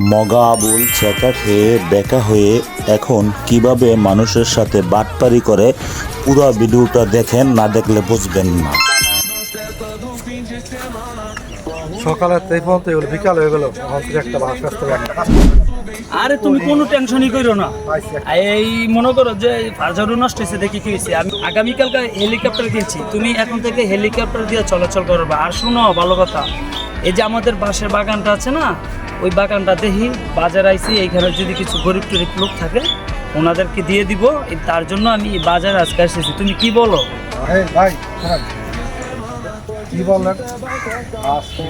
মগা আবুল ছেঁকা খেয়ে বেকা হয়ে এখন কীভাবে মানুষের সাথে বাটপারি করে, পুরো ভিডিওটা দেখেন, না দেখলে বুঝবেন না। সকালের থেকে বিকাল হয়ে গেল। একটা বাস আসতে আরে তুমি কোনো টেনশনই করো না। এই মনে করো যে ফাজারও নষ্ট হয়েছে, দেখি কি হয়েছে। আমি আগামীকালকে হেলিকপ্টার কিনছি। তুমি এখন থেকে হেলিকপ্টার দিয়ে চলাচল করবে। আর শোনো, ভালো কথা, এই যে আমাদের বাসের বাগানটা আছে না, ওই বাগানটা দেখি, বাজার আইসি, এইখানে যদি কিছু গরিব টরিব লোক থাকে, ওনাদেরকে দিয়ে দিব। তার জন্য আমি বাজার আজকে এসেছি তুমি কি বলো? ভাই। কি আজকে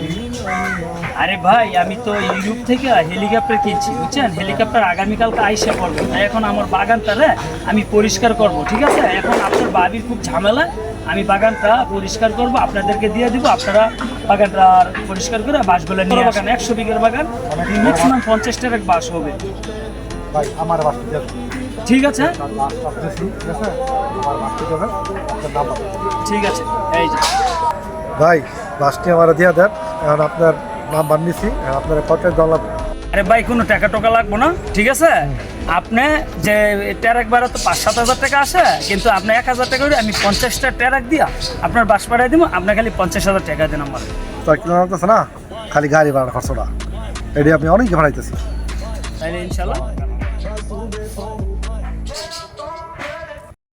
আরে ভাই আমি তো ইউরোপ থেকে হেলিকপ্টার কিনছি বুঝছেন? হেলিকপ্টার আগামীকালকে আইসা করব। তাই এখন আমার বাগানটা রে আমি পরিষ্কার করব ঠিক আছে? এখন আপনার বাবির খুব ঝামেলা। আমি বাগানটা পরিষ্কার করব আপনাদেরকে দিয়ে দিব আপনারা বাগানটা পরিষ্কার করে বাসগুলো নিয়ে বাগান একশো বিঘের বাগান ম্যাক্সিমাম পঞ্চাশটার এক বাস হবে। ভাই আমার বাসটি যাবে ঠিক আছে? বাস ঠিক আছে? বলেন। ঠিক আছে এই যে। ভাই বাসটি আমার দিয়ে দেন এখন আপনার নাম বানিয়েছি আপনার কত ডলার আরে ভাই কোনো টাকা টোকা লাগবো না ঠিক আছে? আপনি যে ট্যারাক ভাড়া তো পাঁচ সাত হাজার টাকা আসে কিন্তু আপনি এক হাজার টাকা করে আমি পঞ্চাশটা ট্যারাক দিয়া আপনার বাস পাঠাই দিব আপনার খালি পঞ্চাশ হাজার টাকা দিন আমার। ছয় কিলো লাগতেছে না? খালি গাড়ি ভাড়া খরচটা। এটি আপনি অনেক ভাড়াইতেছি তাহলে ইনশাল্লাহ।